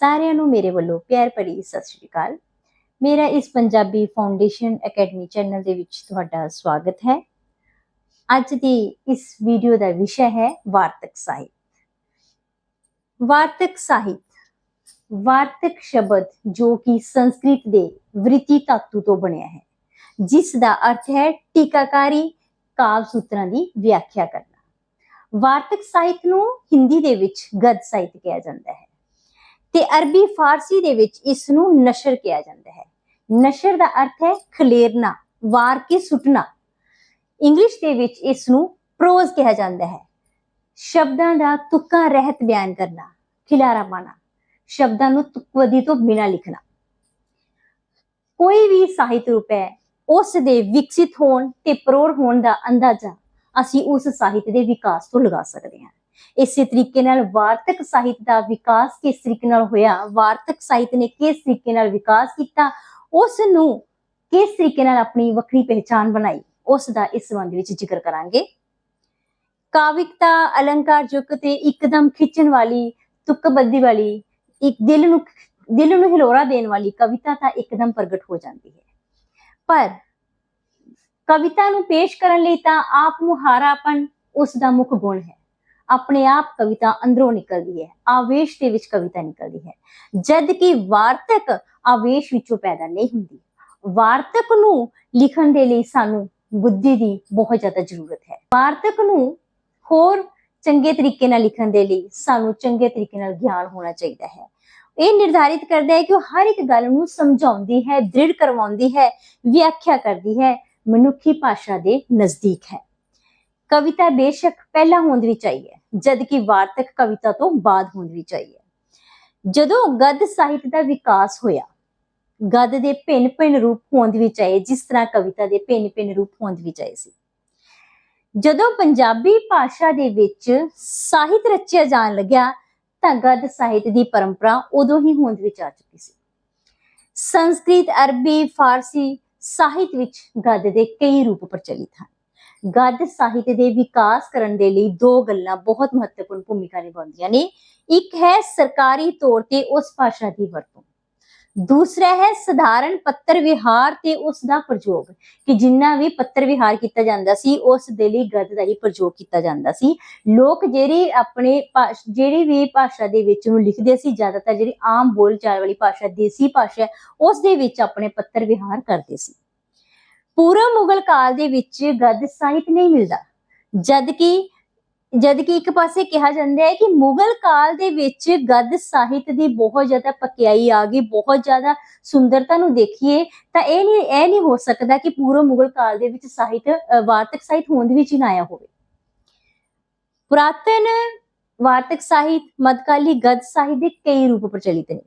ਸਾਰਿਆਂ ਨੂੰ ਮੇਰੇ ਵੱਲੋਂ ਪਿਆਰ ਭਰੀ ਸਤਿ ਸ਼੍ਰੀ ਅਕਾਲ। ਮੇਰਾ ਇਸ ਪੰਜਾਬੀ ਫਾਊਂਡੇਸ਼ਨ ਅਕੈਡਮੀ ਚੈਨਲ ਦੇ ਵਿੱਚ ਤੁਹਾਡਾ ਸਵਾਗਤ ਹੈ। ਅੱਜ ਦੀ ਇਸ ਵੀਡੀਓ ਦਾ ਵਿਸ਼ਾ ਹੈ ਵਾਰਤਕ ਸਾਹਿਤ। ਵਾਰਤਕ ਸਾਹਿਤ, ਵਾਰਤਕ ਸ਼ਬਦ ਜੋ ਕਿ ਸੰਸਕ੍ਰਿਤ ਦੇ ਵ੍ਰਿਤੀ ਧਾਤੂ ਤੋਂ ਬਣਿਆ ਹੈ, ਜਿਸ ਦਾ ਅਰਥ ਹੈ ਟੀਕਾਕਾਰੀ, ਕਾਵ ਸੂਤਰਾਂ ਦੀ ਵਿਆਖਿਆ ਕਰਨਾ। ਵਾਰਤਕ ਸਾਹਿਤ ਨੂੰ ਹਿੰਦੀ ਦੇ ਵਿੱਚ ਗਦ ਸਾਹਿਤ ਕਿਹਾ ਜਾਂਦਾ ਹੈ। ਤੇ ਅਰਬੀ ਫਾਰਸੀ ਦੇ ਵਿੱਚ ਇਸ ਨੂੰ ਨਸ਼ਰ ਕਿਹਾ ਜਾਂਦਾ ਹੈ। ਨਸ਼ਰ ਦਾ ਅਰਥ ਹੈ ਖਲੇਰਨਾ, ਵਾਰ ਕੇ ਸੁੱਟਣਾ। ਇੰਗਲਿਸ਼ ਦੇ ਵਿੱਚ ਇਸ ਨੂੰ ਪ੍ਰੋਜ਼ ਕਿਹਾ ਜਾਂਦਾ ਹੈ। ਸ਼ਬਦਾਂ ਦਾ ਤੁਕਾਂ ਰਹਿਤ ਬਿਆਨ ਕਰਨਾ, ਖਿਲਾਰਾ ਪਾਣਾ ਸ਼ਬਦਾਂ ਨੂੰ ਤੁਕਵਦੀ ਤੋਂ ਬਿਨਾਂ ਲਿਖਣਾ। ਕੋਈ ਵੀ ਸਾਹਿਤ ਰੂਪ ਹੈ, ਉਸ ਦੇ ਵਿਕਸਿਤ ਹੋਣ ਤੇ ਪ੍ਰੋਰ ਹੋਣ ਦਾ ਅੰਦਾਜ਼ਾ ਅਸੀਂ ਉਸ ਸਾਹਿਤ ਦੇ ਵਿਕਾਸ ਤੋਂ ਲਗਾ ਸਕਦੇ ਹਾਂ। ਇਸੇ ਤਰੀਕੇ ਨਾਲ ਵਾਰਤਕ ਸਾਹਿਤ ਦਾ ਵਿਕਾਸ ਕਿਸ ਤਰੀਕੇ ਨਾਲ ਹੋਇਆ, ਵਾਰਤਕ ਸਾਹਿਤ ਨੇ ਕਿਸ ਤਰੀਕੇ ਨਾਲ ਵਿਕਾਸ ਕੀਤਾ ਉਸ ਨੂੰ ਕਿਸ ਤਰੀਕੇ ਨਾਲ ਆਪਣੀ ਵੱਖਰੀ ਪਹਿਚਾਨ ਬਣਾਈ, ਉਸ ਦਾ ਇਸ ਸੰਬੰਧ ਵਿੱਚ ਜ਼ਿਕਰ ਕਰਾਂਗੇ। ਕਾਵਿਕਤਾ ਅਲੰਕਾਰ ਯੁਕਤ ਤੇ ਇੱਕਦਮ ਖਿੱਚਣ ਵਾਲੀ ਤੁਕਬੱਦੀ ਵਾਲੀ, ਇੱਕ ਦਿਲ ਨੂੰ ਦਿਲ ਨੂੰ ਹਿਲੋਰਾ ਦੇਣ ਵਾਲੀ ਕਵਿਤਾ ਤਾਂ ਇੱਕਦਮ ਪ੍ਰਗਟ ਹੋ ਜਾਂਦੀ ਹੈ। ਪਰ ਕਵਿਤਾ ਨੂੰ ਪੇਸ਼ ਕਰਨ ਲਈ ਤਾਂ ਆਪ ਮੁਹਾਰਾਪਣ ਉਸ ਦਾ ਮੁੱਖ ਗੁਣ ਹੈ। ਆਪਣੇ ਆਪ ਕਵਿਤਾ ਅੰਦਰੋਂ ਨਿਕਲਦੀ ਹੈ, ਆਵੇਸ਼ ਦੇ ਵਿੱਚ ਕਵਿਤਾ ਨਿਕਲਦੀ ਹੈ। ਜਦ ਕਿ ਵਾਰਤਕ ਆਵੇਸ਼ ਵਿੱਚੋਂ ਪੈਦਾ ਨਹੀਂ ਹੁੰਦੀ, ਵਾਰਤਕ ਨੂੰ ਲਿਖਣ ਦੇ ਲਈ ਸਾਨੂੰ ਬੁੱਧੀ ਦੀ ਬਹੁਤ ਜ਼ਿਆਦਾ ਜ਼ਰੂਰਤ ਹੈ। ਵਾਰਤਕ ਨੂੰ ਹੋਰ ਚੰਗੇ ਤਰੀਕੇ ਨਾਲ ਲਿਖਣ ਦੇ ਲਈ ਸਾਨੂੰ ਚੰਗੇ ਤਰੀਕੇ ਨਾਲ ਗਿਆਨ ਹੋਣਾ ਚਾਹੀਦਾ ਹੈ। ਇਹ ਨਿਰਧਾਰਿਤ ਕਰਦਾ ਹੈ ਕਿ ਉਹ ਹਰ ਇੱਕ ਗੱਲ ਨੂੰ ਸਮਝਾਉਂਦੀ ਹੈ, ਦ੍ਰਿੜ ਕਰਵਾਉਂਦੀ ਹੈ, ਵਿਆਖਿਆ ਕਰਦੀ ਹੈ ਮਨੁੱਖੀ ਭਾਸ਼ਾ ਦੇ ਨਜ਼ਦੀਕ ਹੈ। ਕਵਿਤਾ ਬੇਸ਼ੱਕ ਪਹਿਲਾਂ ਹੋਂਦ ਵਿੱਚ ਆਈ ਹੈ ਜਦ ਕਿ ਵਾਰਤਕ ਕਵਿਤਾ ਤੋਂ ਬਾਅਦ ਹੋਂਦ ਵਿੱਚ ਆਈ ਹੈ। ਜਦੋਂ ਗਦ ਸਾਹਿਤ ਦਾ ਵਿਕਾਸ ਹੋਇਆ, ਗਦ ਦੇ ਭਿੰਨ ਭਿੰਨ ਰੂਪ ਹੋਂਦ ਵਿੱਚ ਆਏ, ਜਿਸ ਤਰ੍ਹਾਂ ਕਵਿਤਾ ਦੇ ਭਿੰਨ ਭਿੰਨ ਰੂਪ ਹੋਂਦ ਵਿੱਚ ਆਏ ਸੀ। ਜਦੋਂ ਪੰਜਾਬੀ ਭਾਸ਼ਾ ਦੇ ਵਿੱਚ ਸਾਹਿਤ ਰਚਿਆ ਜਾਣ ਲੱਗਿਆ, ਤਾਂ ਗਦ ਸਾਹਿਤ ਦੀ ਪਰੰਪਰਾ ਉਦੋਂ ਹੀ ਹੋਂਦ ਵਿੱਚ ਆ ਚੁੱਕੀ ਸੀ। ਸੰਸਕ੍ਰਿਤ, ਅਰਬੀ, ਫਾਰਸੀ ਸਾਹਿਤ ਵਿੱਚ ਗੱਦ ਦੇ ਕਈ ਰੂਪ ਪ੍ਰਚਲਿਤ ਹਨ। ਗੱਦ ਸਾਹਿਤ ਦੇ ਵਿਕਾਸ ਕਰਨ ਦੇ ਲਈ ਦੋ ਗੱਲਾਂ ਬਹੁਤ ਮਹੱਤਵਪੂਰਨ ਭੂਮਿਕਾ ਨਿਭਾਉਂਦੀਆਂ ਨੇ। ਇੱਕ ਹੈ ਸਰਕਾਰੀ ਤੌਰ ਤੇ ਉਸ ਭਾਸ਼ਾ ਦੀ ਵਰਤੋਂ। ਦੂਸਰਾ ਹੈ ਸਧਾਰਨ ਪੱਤਰ ਵਿਹਾਰ ਤੇ ਉਸ ਦਾ ਪ੍ਰਯੋਗ ਕਿ ਜਿੰਨਾ ਵੀ ਪੱਤਰ ਵਿਹਾਰ ਕੀਤਾ ਜਾਂਦਾ ਸੀ ਉਸ ਦੇ ਲਈ ਗਦ ਦਾ ਹੀ ਪ੍ਰਯੋਗ ਕੀਤਾ ਜਾਂਦਾ ਸੀ। ਲੋਕ ਜਿਹੜੀ ਆਪਣੇ ਭਾਸ਼- ਜਿਹੜੀ ਵੀ ਭਾਸ਼ਾ ਦੇ ਵਿੱਚ ਨੂੰ ਲਿਖਦੇ ਸੀ ਜ਼ਿਆਦਾਤਰ ਜਿਹੜੀ ਆਮ ਬੋਲਚਾਲ ਵਾਲੀ ਭਾਸ਼ਾ ਦੇਸੀ ਭਾਸ਼ਾ ਹੈ, ਉਸ ਦੇ ਵਿੱਚ ਆਪਣੇ ਪੱਤਰ ਵਿਹਾਰ ਕਰਦੇ ਸੀ। ਪੂਰਵ ਮੁਗਲ ਕਾਲ ਦੇ ਵਿੱਚ ਗਦ ਸਾਹਿਤ ਨਹੀਂ ਮਿਲਦਾ ਜਦ ਕਿ ਜਦ ਕਿ ਇੱਕ ਪਾਸੇ ਕਿਹਾ ਜਾਂਦਾ ਹੈ ਕਿ ਮੁਗਲ ਕਾਲ ਦੇ ਵਿੱਚ ਗਦ ਸਾਹਿਤ ਦੀ ਬਹੁਤ ਜ਼ਿਆਦਾ ਪਕਿਆਈ ਆ ਗਈ, ਬਹੁਤ ਜ਼ਿਆਦਾ ਸੁੰਦਰਤਾ ਨੂੰ ਦੇਖੀਏ ਤਾਂ ਇਹ ਨਹੀਂ ਇਹ ਨਹੀਂ ਹੋ ਸਕਦਾ ਕਿ ਪੂਰਵ ਮੁਗਲ ਕਾਲ ਦੇ ਵਿੱਚ ਸਾਹਿਤ ਵਾਰਤਕ ਸਾਹਿਤ ਹੋਂਦ ਵਿੱਚ ਹੀ ਨਾ ਆਇਆ ਹੋਵੇ। ਪੁਰਾਤਨ ਵਾਰਤਕ ਸਾਹਿਤ ਮੱਧਕਾਲੀ ਗਦ ਸਾਹਿਤ ਦੇ ਕਈ ਰੂਪ ਪ੍ਰਚਲਿਤ ਨੇ।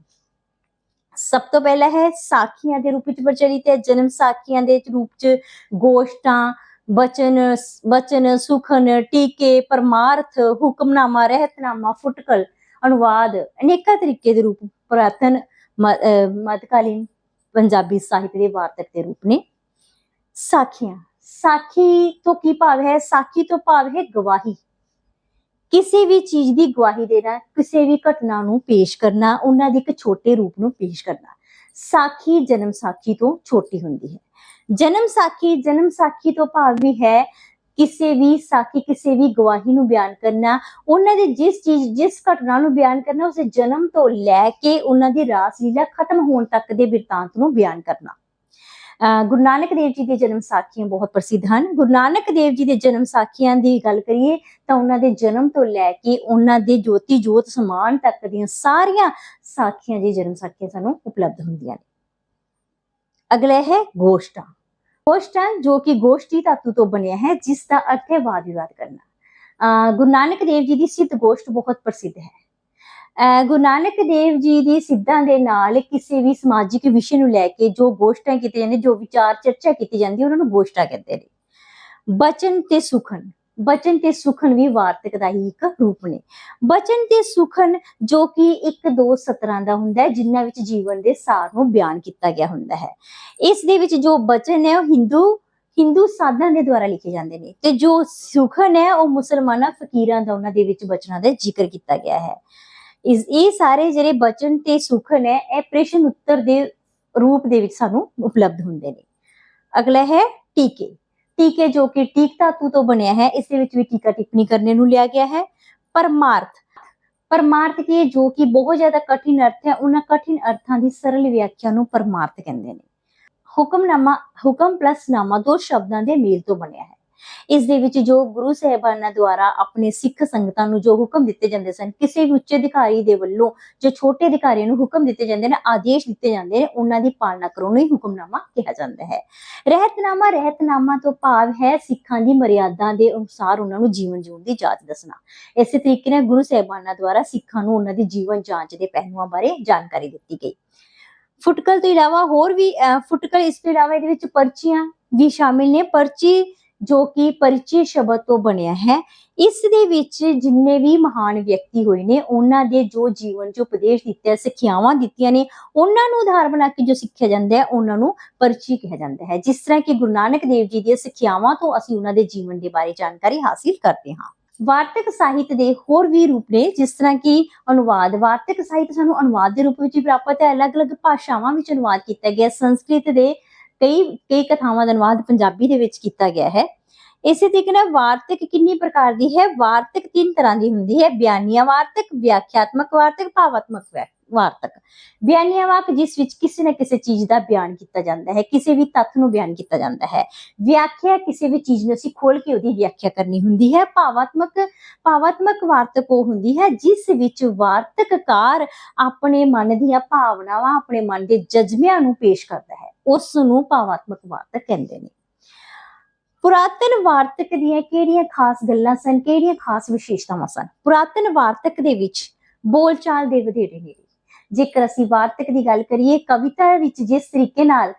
ਸਭ ਤੋਂ ਪਹਿਲਾ ਹੈ ਸਾਖੀਆਂ ਦੇ ਰੂਪ ਵਿੱਚ ਪ੍ਰਚਲਿਤ ਹੈ, ਜਨਮ ਸਾਖੀਆਂ ਦੇ ਰੂਪ ਚ ਗੋਸ਼ਟਾਂ ਬਚਨ ਬਚਨ, ਸੁਖਨ, ਟੀਕੇ, ਪਰਮਾਰਥ, ਹੁਕਮਨਾਮਾ, ਰਹਿਤਨਾਮਾ, ਫੁਟਕਲ, ਅਨੁਵਾਦ, ਅਨੇਕਾਂ ਤਰੀਕੇ ਦੇ ਰੂਪ ਪੁਰਾਤਨ ਮ- ਮੱਧਕਾਲੀਨ ਪੰਜਾਬੀ ਸਾਹਿਤ ਦੇ ਵਾਰਤਕ ਦੇ ਰੂਪ ਨੇ। ਸਾਖੀਆਂ, ਸਾਖੀ ਤੋਂ ਕੀ ਭਾਵ ਹੈ? ਸਾਖੀ ਤੋਂ ਭਾਵ ਹੈ ਗਵਾਹੀ। ਕਿਸੇ ਵੀ ਚੀਜ਼ ਦੀ ਗਵਾਹੀ ਦੇਣਾ, ਕਿਸੇ ਵੀ ਘਟਨਾ ਨੂੰ ਪੇਸ਼ ਕਰਨਾ, ਉਹਨਾਂ ਦੇ ਇੱਕ ਛੋਟੇ ਰੂਪ ਨੂੰ ਪੇਸ਼ ਕਰਨਾ। ਸਾਖੀ ਜਨਮ ਸਾਖੀ ਤੋਂ ਛੋਟੀ ਹੁੰਦੀ ਹੈ। ਜਨਮ ਸਾਖੀ ਜਨਮ ਸਾਖੀ ਤੋਂ ਭਾਵ ਵੀ ਹੈ ਕਿਸੇ ਵੀ ਸਾਖੀ, ਕਿਸੇ ਵੀ ਗਵਾਹੀ ਨੂੰ ਬਿਆਨ ਕਰਨਾ, ਉਹਨਾਂ ਦੇ ਜਿਸ ਚੀਜ਼, ਜਿਸ ਘਟਨਾ ਨੂੰ ਬਿਆਨ ਕਰਨਾ, ਉਸੇ ਜਨਮ ਤੋਂ ਲੈ ਕੇ ਉਹਨਾਂ ਦੀ ਰਾਸ ਲੀਲਾ ਖਤਮ ਹੋਣ ਤੱਕ ਦੇ ਬਿਰਤਾਂਤ ਨੂੰ ਬਿਆਨ ਕਰਨਾ। ਅਹ ਗੁਰੂ ਨਾਨਕ ਦੇਵ ਜੀ ਦੇ ਜਨਮ ਸਾਖੀਆਂ ਬਹੁਤ ਪ੍ਰਸਿੱਧ ਹਨ। ਗੁਰੂ ਨਾਨਕ ਦੇਵ ਜੀ ਦੇ ਜਨਮ ਸਾਖੀਆਂ ਦੀ ਗੱਲ ਕਰੀਏ ਤਾਂ ਉਹਨਾਂ ਦੇ ਜਨਮ ਤੋਂ ਲੈ ਕੇ ਉਹਨਾਂ ਦੇ ਜੋਤੀ ਜੋਤ ਸਮਾਨ ਤੱਕ ਦੀਆਂ ਸਾਰੀਆਂ ਸਾਖੀਆਂ ਦੀ ਜਨਮ ਸਾਖੀਆਂ ਸਾਨੂੰ ਉਪਲਬਧ ਹੁੰਦੀਆਂ ਨੇ। ਅਗਲਾ ਹੈ ਗੋਸ਼ਟਾਂ। ਗੋਸ਼ਟਾਂ ਜੋ ਕਿ ਗੋਸ਼ਟੀ ਧਾਤੂ ਤੋਂ ਬਣਿਆ ਹੈ, ਜਿਸ ਦਾ ਅਰਥ ਹੈ ਵਾਦ ਵਿਵਾਦ ਕਰਨਾ। ਗੁਰੂ ਨਾਨਕ ਦੇਵ ਜੀ ਦੀ ਸਿੱਧ ਗੋਸ਼ਟ ਬਹੁਤ ਪ੍ਰਸਿੱਧ ਹੈ। ਅਹ ਗੁਰੂ ਨਾਨਕ ਦੇਵ ਜੀ ਦੀ ਸਿੱਧਾਂ ਦੇ ਨਾਲ ਕਿਸੇ ਵੀ ਸਮਾਜਿਕ ਵਿਸ਼ੇ ਨੂੰ ਲੈ ਕੇ ਜੋ ਗੋਸ਼ਟਾਂ ਕੀਤੀਆਂ ਜਾਂਦੀਆਂ, ਜੋ ਵਿਚਾਰ ਚਰਚਾ ਕੀਤੀ ਜਾਂਦੀ ਹੈ ਉਹਨਾਂ ਨੂੰ ਗੋਸ਼ਟਾਂ ਕਹਿੰਦੇ ਨੇ। ਬਚਨ ਤੇ ਸੁਖਨ। ਬਚਨ ਤੇ ਸੁਖਨ ਵੀ ਵਾਰਤਕ ਦਾ ਹੀ ਇੱਕ ਰੂਪ ਨੇ। ਬਚਨ ਤੇ ਸੁਖਨ ਜੋ ਕਿ ਇੱਕ ਦੋ ਸਤਰਾਂ ਦਾ ਹੁੰਦਾ ਹੈ, ਜਿਨ੍ਹਾਂ ਵਿੱਚ ਜੀਵਨ ਦੇ ਸਾਰ ਨੂੰ ਬਿਆਨ ਕੀਤਾ ਗਿਆ ਹੁੰਦਾ ਹੈ। ਇਸ ਦੇ ਵਿੱਚ ਜੋ ਬਚਨ ਹੈ, ਉਹ ਹਿੰਦੂ ਹਿੰਦੂ ਸਾਧਾਂ ਦੇ ਦੁਆਰਾ ਲਿਖੇ ਜਾਂਦੇ ਨੇ। ਤੇ ਜੋ ਸੁਖਨ ਹੈ, ਉਹ ਮੁਸਲਮਾਨਾਂ, ਫਕੀਰਾਂ ਦਾ ਉਹਨਾਂ ਦੇ ਵਿੱਚ ਬਚਨਾਂ ਦਾ ਜ਼ਿਕਰ ਕੀਤਾ ਗਿਆ ਹੈ। ਇਸ, ਇਹ ਸਾਰੇ ਜਿਹੜੇ ਬਚਨ ਤੇ ਸੁਖਨ ਹੈ, ਇਹ ਪ੍ਰਸ਼ਨ ਉੱਤਰ ਦੇ ਰੂਪ ਦੇ ਵਿੱਚ ਸਾਨੂੰ ਉਪਲਬਧ ਹੁੰਦੇ ਨੇ। ਅਗਲਾ ਹੈ, ਟੀਕੇ। ਟੀਕੇ ਜੋ ਕਿ ਟੀਕ ਧਾਤੂ ਤੋਂ ਬਣਿਆ ਹੈ, ਇਸ ਦੇ ਵਿੱਚ ਵੀ ਟੀਕਾ ਟਿੱਪਣੀ ਕਰਨੇ ਨੂੰ ਲਿਆ ਗਿਆ ਹੈ। ਪਰਮਾਰਥ। ਪਰਮਾਰਥ ਕੀ ਜੋ ਕਿ ਬਹੁਤ ਜ਼ਿਆਦਾ ਕਠਿਨ ਅਰਥ ਹੈ, ਉਹਨਾਂ ਕਠਿਨ ਅਰਥਾਂ ਦੀ ਸਰਲ ਵਿਆਖਿਆ ਨੂੰ ਪਰਮਾਰਥ ਕਹਿੰਦੇ ਨੇ। ਹੁਕਮਨਾਮਾ ਹੁਕਮ ਪਲਸ ਨਾਮਾ ਦੋ ਸ਼ਬਦਾਂ ਦੇ ਮੇਲ ਤੋਂ ਬਣਿਆ ਹੈ। ਇਸ ਦੇ ਵਿੱਚ ਜੋ ਗੁਰੂ ਸਾਹਿਬਾਨਾਂ ਦੁਆਰਾ ਆਪਣੇ ਸਿੱਖ ਸੰਗਤਾਂ ਨੂੰ ਜੋ ਹੁਕਮ ਦਿੱਤੇ ਜਾਂਦੇ ਸਨ ਕਿਸੇ ਵੀ ਉੱਚ ਅਧਿਕਾਰੀ ਦੇ ਵੱਲੋਂ ਜੋ ਛੋਟੇ ਅਧਿਕਾਰੀਆਂ ਨੂੰ ਹੁਕਮ ਦਿੱਤੇ ਜਾਂਦੇ ਨੇ ਆਦੇਸ਼ ਦਿੱਤੇ ਜਾਂਦੇ ਨੇ ਉਹਨਾਂ ਦੀ ਪਾਲਣਾ ਕਰੋ ਨੂੰ ਹੀ ਹੁਕਮਨਾਮਾ ਕਿਹਾ ਜਾਂਦਾ ਹੈ। ਰਹਿਤਨਾਮਾ ਰਹਿਤਨਾਮਾ ਤੋਂ ਭਾਵ ਹੈ ਸਿੱਖਾਂ ਦੀ ਮਰਿਆਦਾ ਦੇ ਅਨੁਸਾਰ ਉਹਨਾਂ ਨੂੰ ਜੀਵਨ ਜਿਉਣ ਦੀ ਜਾਂਚ ਦੱਸਣਾ। ਇਸੇ ਤਰੀਕੇ ਨਾਲ ਗੁਰੂ ਸਾਹਿਬਾਨਾਂ ਦੁਆਰਾ ਸਿੱਖਾਂ ਨੂੰ ਉਹਨਾਂ ਦੀ ਜੀਵਨ ਜਾਂਚ ਦੇ ਪਹਿਲੂਆਂ ਬਾਰੇ ਜਾਣਕਾਰੀ ਦਿੱਤੀ ਗਈ। ਫੁਟਕਲ ਤੋਂ ਇਲਾਵਾ ਹੋਰ ਵੀ ਅਹ, ਫੁਟਕਲ ਇਸ ਤੋਂ ਇਲਾਵਾ ਇਹਦੇ ਵਿੱਚ ਪਰਚੀਆਂ ਵੀ ਸ਼ਾਮਿਲ ਨੇ। ਪਰਚੀ ਜੋ ਕਿ ਪਰਿਚੈ ਸ਼ਬਦ ਤੋਂ ਬਣਿਆ ਹੈ। ਇਸ ਦੇ ਵਿੱਚ ਜਿੰਨੇ ਵੀ ਮਹਾਨ ਵਿਅਕਤੀ ਹੋਏ ਨੇ, ਉਹਨਾਂ ਦੇ ਜੋ ਜੀਵਨ ਜੋ ਉਪਦੇਸ਼ ਦਿੱਤੇ ਸਿੱਖਿਆਵਾਂ ਦਿੱਤੀਆਂ ਨੇ, ਉਹਨਾਂ ਨੂੰ ਆਧਾਰ ਬਣਾ ਕੇ ਜੋ ਸਿੱਖਿਆ ਜਾਂਦਾ ਹੈ, ਉਹਨਾਂ ਨੂੰ ਪਰਚੀ ਕਿਹਾ ਜਾਂਦਾ ਹੈ। ਜਿਸ ਤਰ੍ਹਾਂ ਕਿ ਗੁਰੂ ਨਾਨਕ ਦੇਵ ਜੀ ਦੀਆਂ ਸਿੱਖਿਆਵਾਂ ਤੋਂ ਅਸੀਂ ਉਹਨਾਂ ਦੇ ਜੀਵਨ ਦੇ ਬਾਰੇ ਜਾਣਕਾਰੀ ਹਾਸਿਲ ਕਰਦੇ ਹਾਂ। ਵਾਰਤਕ ਸਾਹਿਤ ਦੇ ਹੋਰ ਵੀ ਰੂਪ ਨੇ, ਜਿਸ ਤਰ੍ਹਾਂ ਕਿ ਅਨੁਵਾਦ। ਵਾਰਤਕ ਸਾਹਿਤ ਸਾਨੂੰ ਅਨੁਵਾਦ ਦੇ ਰੂਪ ਵਿੱਚ ਵੀ ਪ੍ਰਾਪਤ ਹੈ। ਅਲੱਗ-ਅਲੱਗ ਭਾਸ਼ਾਵਾਂ ਵਿੱਚ ਅਨੁਵਾਦ ਕੀਤਾ ਗਿਆ। ਸੰਸਕ੍ਰਿਤ ਦੇ ਕਈ ਕਈ ਕਥਾਵਾਂ ਦਾ ਅਨੁਵਾਦ ਪੰਜਾਬੀ ਦੇ ਵਿੱਚ ਕੀਤਾ ਗਿਆ ਹੈ। ਇਸੇ ਤਰੀਕੇ ਨਾਲ ਵਾਰਤਕ ਕਿੰਨੀ ਪ੍ਰਕਾਰ ਦੀ ਹੈ? ਵਾਰਤਕ ਤਿੰਨ ਤਰ੍ਹਾਂ ਦੀ ਹੁੰਦੀ ਹੈ। ਬਿਆਨੀਆ ਵਾਰਤਕ, ਵਿਆਖਿਆਤਮਕ ਵਾਰਤਕ, ਭਾਵਾਤਮਕ ਵਾਰਤਕ। ਬਿਆਨੀਆ ਵਾਕ ਜਿਸ ਵਿੱਚ ਕਿਸੇ ਨਾ ਕਿਸੇ ਚੀਜ਼ ਦਾ ਬਿਆਨ ਕੀਤਾ ਜਾਂਦਾ ਹੈ। ਕਿਸੇ ਵੀ ਤੱਥ ਨੂੰ ਬਿਆਨ ਕੀਤਾ ਜਾਂਦਾ ਹੈ। ਵਿਆਖਿਆ ਕਿਸੇ ਵੀ ਚੀਜ਼ ਨੂੰ ਅਸੀਂ ਖੋਲ ਕੇ ਉਹਦੀ ਵਿਆਖਿਆ ਕਰਨੀ ਹੁੰਦੀ ਹੈ। ਭਾਵਾਤਮਕ ਭਾਵਾਤਮਕ ਵਾਰਤਕ ਉਹ ਹੁੰਦੀ ਹੈ ਜਿਸ ਵਿੱਚ ਵਾਰਤਕਕਾਰ ਆਪਣੇ ਮਨ ਦੀਆਂ ਭਾਵਨਾਵਾਂ, ਆਪਣੇ ਮਨ ਦੇ ਜਜ਼ਬਿਆਂ ਨੂੰ ਪੇਸ਼ ਕਰਦਾ ਹੈ। ਉਸ ਨੂੰ ਭਾਵਾਤਮਕ ਵਾਰਤਕ ਕਹਿੰਦੇ ਨੇ। ਪੁਰਾਤਨ ਵਾਰਤਕ ਦੀਆਂ ਕਿਹੜੀਆਂ ਖਾਸ ਗੱਲਾਂ ਸਨ? ਕਿਹੜੀਆਂ ਖਾਸ ਵਿਸ਼ੇਸ਼ਤਾਵਾਂ ਸਨ? ਪੁਰਾਤਨ ਵਾਰਤਕ ਦੇ ਵਿੱਚ ਬੋਲਚਾਲ ਦੇ ਵਧੇਰੇ ਨੇ। ਜੇਕਰ ਅਸੀਂ ਵਾਰਤਕ ਦੀ ਗੱਲ ਕਰੀਏ, ਕਵਿਤਾ ਵਿੱਚ ਜਿਸ ਤਰੀਕੇ ਨਾਲ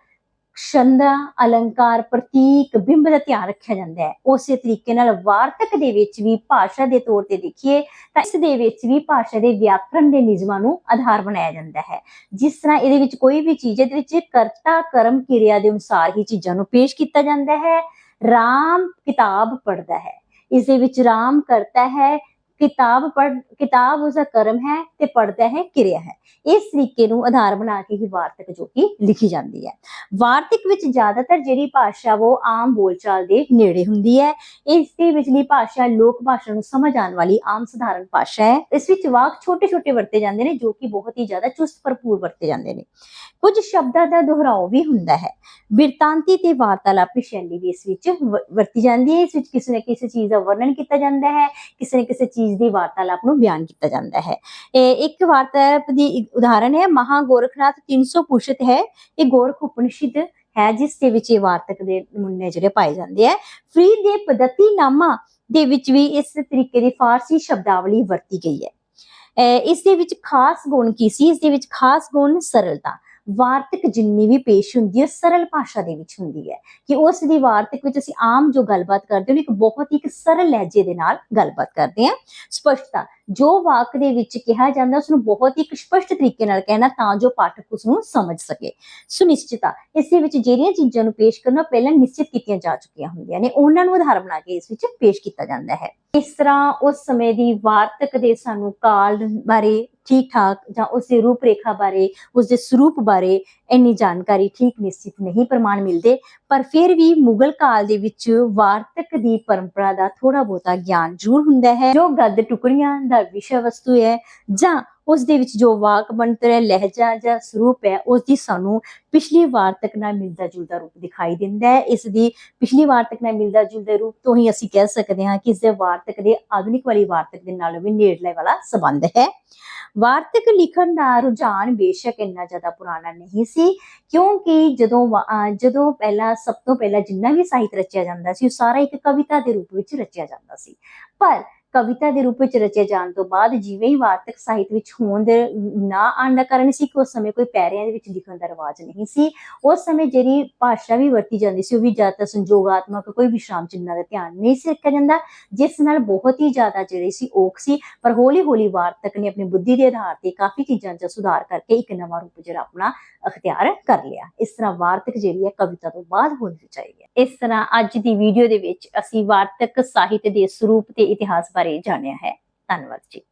ਛੰਦਾਂ ਅਲੰਕਾਰ ਪ੍ਰਤੀਕ ਬਿੰਬ ਦਾ ਧਿਆਨ ਰੱਖਿਆ ਜਾਂਦਾ ਹੈ। ਉਸੇ ਤਰੀਕੇ ਨਾਲ ਵਾਰਤਕ ਦੇ ਵਿੱਚ ਵੀ ਭਾਸ਼ਾ ਦੇ ਤੌਰ ਤੇ ਦੇਖੀਏ ਤਾਂ ਇਸ ਦੇ ਵਿੱਚ ਵੀ ਭਾਸ਼ਾ ਦੇ ਵਿਆਕਰਣ ਦੇ ਨਿਯਮਾਂ ਨੂੰ ਆਧਾਰ ਬਣਾਇਆ ਜਾਂਦਾ ਹੈ। ਜਿਸ ਤਰ੍ਹਾਂ ਇਹਦੇ ਵਿੱਚ ਕੋਈ ਵੀ ਚੀਜ਼ ਇਹਦੇ ਵਿੱਚ ਕਰਤਾ, ਕਰਮ, ਕਿਰਿਆ ਦੇ ਅਨੁਸਾਰ ਹੀ ਚੀਜ਼ਾਂ ਨੂੰ ਪੇਸ਼ ਕੀਤਾ ਜਾਂਦਾ ਹੈ। ਰਾਮ ਕਿਤਾਬ ਪੜ੍ਹਦਾ ਹੈ। ਇਸ ਦੇ ਵਿੱਚ ਰਾਮ ਕਰਤਾ ਹੈ ਕਿਤਾਬ ਪੜ ਕਿਤਾਬ ਉਸਦਾ ਕਰਮ ਹੈ ਤੇ ਪੜ੍ਹਦਾ ਹੈ, ਕਿਰਿਆ ਹੈ। ਇਸ ਤਰੀਕੇ ਨੂੰ ਆਧਾਰ ਬਣਾ ਕੇ ਹੀ ਵਾਰਤਕ ਜੋ ਕਿ ਲਿਖੀ ਜਾਂਦੀ ਹੈ। ਵਾਰਤਕ ਵਿੱਚ ਜ਼ਿਆਦਾਤਰ ਜਿਹੜੀ ਭਾਸ਼ਾ ਉਹ ਆਮ ਬੋਲਚਾਲ ਦੇ ਨੇੜੇ ਹੁੰਦੀ ਹੈ। ਇਸ ਦੇ ਵਿਚਲੀ ਭਾਸ਼ਾ ਲੋਕ ਭਾਸ਼ਾ ਨੂੰ ਸਮਝ ਆਉਣ ਵਾਲੀ ਆਮ ਸਧਾਰਨ ਭਾਸ਼ਾ ਹੈ। ਇਸ ਵਿੱਚ ਵਾਕ ਛੋਟੇ ਛੋਟੇ ਵਰਤੇ ਜਾਂਦੇ ਨੇ, ਜੋ ਕਿ ਬਹੁਤ ਹੀ ਜ਼ਿਆਦਾ ਚੁਸਤ ਭਰਪੂਰ ਵਰਤੇ ਜਾਂਦੇ ਨੇ। ਕੁਝ ਸ਼ਬਦਾਂ ਦਾ ਦੁਹਰਾਓ ਵੀ ਹੁੰਦਾ ਹੈ। ਬਿਰਤਾਂਤੀ ਤੇ ਵਾਰਤਾਲਾਪੀ ਸ਼ੈਲੀ ਵੀ ਇਸ ਵਿੱਚ ਵ- ਵਰਤੀ ਜਾਂਦੀ ਹੈ। ਇਸ ਵਿੱਚ ਕਿਸੇ ਨਾ ਕਿਸੇ ਚੀਜ਼ ਦਾ ਵਰਣਨ ਕੀਤਾ ਜਾਂਦਾ ਹੈ। ਕਿਸੇ ਨਾ ਕਿਸੇ ਚੀਜ਼ ਦੀ ਵਾਰਤਾਲਾਪ ਨੂੰ ਬਿਆਨ ਕੀਤਾ ਜਾਂਦਾ ਹੈ। ਇਹ ਇੱਕ ਵਾਰਤਾਲਾਪ ਦੀ ਉਦਾਹਰਣ ਹੈ, ਮਹਾ ਗੋਰਖਨਾਥ 300 ਪੁਸ਼ਤ ਹੈ। ਇਹ ਗੋਰਖ ਉਪਨਿਸ਼ਦ ਹੈ, ਜਿਸ ਦੇ ਵਿੱਚ ਇਹ ਵਾਰਤਕ ਦੇ ਨਮੂਨੇ ਜਿਹੜੇ ਪਾਏ ਜਾਂਦੇ ਹੈ। ਫਰੀ ਦੇ ਪਦਤੀ ਨਾਮਾ ਦੇ ਵਿੱਚ ਵੀ ਇਸ ਤਰੀਕੇ ਦੀ ਫਾਰਸੀ ਸ਼ਬਦਾਵਲੀ ਵਰਤੀ ਗਈ ਹੈ। ਅਹ ਇਸ ਦੇ ਵਿੱਚ ਖਾਸ ਗੁਣ ਕੀ ਸੀ? ਇਸ ਦੇ ਵਿੱਚ ਖਾਸ ਗੁਣ ਸਰਲਤਾ। ਵਾਰਤਕ ਜਿੰਨੀ ਵੀ ਪੇਸ਼ ਹੁੰਦੀ ਹੈ, ਸਰਲ ਭਾਸ਼ਾ ਦੇ ਵਿੱਚ ਹੁੰਦੀ ਹੈ ਕਿ ਉਸ ਦੀ ਵਾਰਤਕ ਵਿੱਚ ਅਸੀਂ ਆਮ ਜੋ ਗੱਲਬਾਤ ਕਰਦੇ ਹਾਂ ਇੱਕ ਬਹੁਤ ਹੀ ਇੱਕ ਸਰਲ ਲਹਿਜੇ ਦੇ ਨਾਲ ਗੱਲਬਾਤ ਕਰਦੇ ਹਾਂ। ਸਪਸ਼ਟਤਾ ਜੋ ਵਾਕ ਦੇ ਵਿੱਚ ਕਿਹਾ ਜਾਂਦਾ ਉਸ ਨੂੰ ਬਹੁਤ ਹੀ ਸਪਸ਼ਟ ਤਰੀਕੇ ਨਾਲ ਕਹਿਣਾ ਤਾਂ ਜੋ ਪਾਠਕ ਉਸ ਨੂੰ ਸਮਝ ਸਕੇ। ਸੁਨਿਸ਼ਚਿਤਾ ਇਸ ਦੇ ਵਿੱਚ ਜਿਹੜੀਆਂ ਚੀਜ਼ਾਂ ਨੂੰ ਪੇਸ਼ ਕਰਨਾ ਪਹਿਲਾਂ ਨਿਸ਼ਚਿਤ ਕੀਤੀਆਂ ਜਾ ਚੁੱਕੀਆਂ ਹੁੰਦੀਆਂ ਨੇ। ਉਹਨਾਂ ਨੂੰ ਆਧਾਰ ਬਣਾ ਕੇ ਇਸ ਵਿੱਚ ਪੇਸ਼ ਕੀਤਾ ਜਾਂਦਾ ਹੈ। ਇਸ ਤਰ੍ਹਾਂ ਉਸ ਸਮੇਂ ਦੀ ਵਾਰਤਕ ਦੇ ਸਾਨੂੰ ਕਾਲ ਬਾਰੇ ਠੀਕ ਠਾਕ ਜਾਂ ਉਸ ਦੀ ਰੂਪ ਰੇਖਾ ਬਾਰੇ, ਉਸ ਦੇ ਸਰੂਪ ਬਾਰੇ ਇੰਨੀ ਜਾਣਕਾਰੀ ਠੀਕ ਨਿਸ਼ਚਿਤ ਨਹੀਂ ਪ੍ਰਮਾਣ ਮਿਲਦੇ। ਪਰ ਫਿਰ ਵੀ ਮੁਗਲ ਕਾਲ ਦੇ ਵਿੱਚ ਵਾਰਤਕ ਦੀ ਪਰੰਪਰਾ ਦਾ ਥੋੜਾ ਬਹੁਤਾ ਗਿਆਨ ਜ਼ਰੂਰ ਹੁੰਦਾ ਹੈ। ਜੋ ਗੱਦ ਟੁਕੜੀਆਂ ਦਾ ਵਿਸ਼ਾ ਵਸਤੂ ਹੈ ਜਾਂ ਉਸ ਦੇ ਵਿੱਚ ਜੋ ਵਾਕ ਬਣਤਰ ਹੈ, ਲਹਿਜਾ ਜਾਂ ਸਰੂਪ ਹੈ ਉਸ ਦੀ ਸਾਨੂੰ ਪਿਛਲੀ ਵਾਰਤਕ ਨਾਲ ਮਿਲਦਾ ਜੁਲਦਾ ਰੂਪ ਦਿਖਾਈ ਦਿੰਦਾ ਹੈ। ਇਸ ਦੀ ਪਿਛਲੀ ਵਾਰਤਕ ਨਾਲ ਮਿਲਦਾ ਜੁਲਦਾ ਰੂਪ ਤੋਂ ਹੀ ਅਸੀਂ ਕਹਿ ਸਕਦੇ ਹਾਂ ਕਿ ਇਸ ਦੇ ਵਾਰਤਕ ਦੇ ਆਧੁਨਿਕ ਵਾਲੀ ਵਾਰਤਕ ਦੇ ਨਾਲ ਵੀ ਨੇੜਲੇ ਵਾਲਾ ਸੰਬੰਧ ਹੈ। ਵਾਰਤਕ ਲਿਖਣ ਦਾ ਰੁਝਾਨ ਬੇਸ਼ੱਕ ਇੰਨਾ ਜ਼ਿਆਦਾ ਪੁਰਾਣਾ ਨਹੀਂ ਸੀ, ਕਿਉਂਕਿ ਜਦੋਂ ਜਦੋਂ ਪਹਿਲਾਂ, ਸਭ ਤੋਂ ਪਹਿਲਾਂ ਜਿੰਨਾ ਵੀ ਸਾਹਿਤ ਰਚਿਆ ਜਾਂਦਾ ਸੀ, ਉਹ ਸਾਰਾ ਇੱਕ ਕਵਿਤਾ ਦੇ ਰੂਪ ਵਿੱਚ ਰਚਿਆ ਜਾਂਦਾ ਸੀ। ਪਰ ਕਵਿਤਾ ਦੇ ਰੂਪ ਵਿੱਚ ਰਚੇ ਜਾਣ ਤੋਂ ਬਾਅਦ ਜਿਵੇਂ ਹੀ ਵਾਰਤਕ ਸਾਹਿਤ ਵਿੱਚ ਹੋਣ ਦੇ ਨਾ ਆਉਣ ਦਾ ਕਾਰਨ ਸੀ ਕਿ ਉਸ ਸਮੇਂ ਕੋਈ ਪੈਰਿਆਂ ਦੇ ਵਿੱਚ ਲਿਖਣ ਦਾ ਰਿਵਾਜ ਨਹੀਂ ਸੀ, ਉਸ ਸਮੇਂ ਜਿਹੜੀ ਭਾਸ਼ਾ ਵੀ ਵਰਤੀ ਜਾਂਦੀ ਸੀ ਉਹ ਵੀ ਜ਼ਿਆਦਾਤਰ ਸੰਜੋਗਾਤਮਕ ਕੋਈ ਵਿਸ਼ਰਾਮ ਚਿੰਨ੍ਹਾਂ ਦਾ ਧਿਆਨ ਨਹੀਂ ਸੀ ਰੱਖਿਆ ਜਾਂਦਾ, ਜਿਸ ਨਾਲ ਬਹੁਤ ਹੀ ਜ਼ਿਆਦਾ ਜਿਹੜੀ ਸੀ ਔਖ ਸੀ, ਪਰ ਹੌਲੀ ਹੌਲੀ ਵਾਰਤਕ ਨੇ ਆਪਣੀ ਬੁੱਧੀ ਦੇ ਆਧਾਰ ਤੇ ਕਾਫੀ ਚੀਜ਼ਾਂ 'ਚ ਸੁਧਾਰ ਕਰਕੇ ਇੱਕ ਨਵਾਂ ਰੂਪ ਜਿਹੜਾ ਆਪਣਾ ਅਖਤਿਆਰ ਕਰ ਲਿਆ। ਇਸ ਤਰ੍ਹਾਂ ਵਾਰਤਕ ਜਿਹੜੀ ਹੈ ਕਵਿਤਾ ਤੋਂ ਬਾਅਦ ਹੋਣੀ ਚਾਹੀਦੀ ਹੈ। ਇਸ ਤਰ੍ਹਾਂ ਅੱਜ ਦੀ ਵੀਡੀਓ ਦੇ ਵਿੱਚ ਅਸੀਂ ਵਾਰਤਕ ਸਾਹਿਤ ਦੇ ਸਰੂਪ ਤੇ ਇਤਿਹਾਸ ਬਾਰੇ ਬਾਰੇ ਜਾਣਿਆ ਹੈ। ਧੰਨਵਾਦ ਜੀ।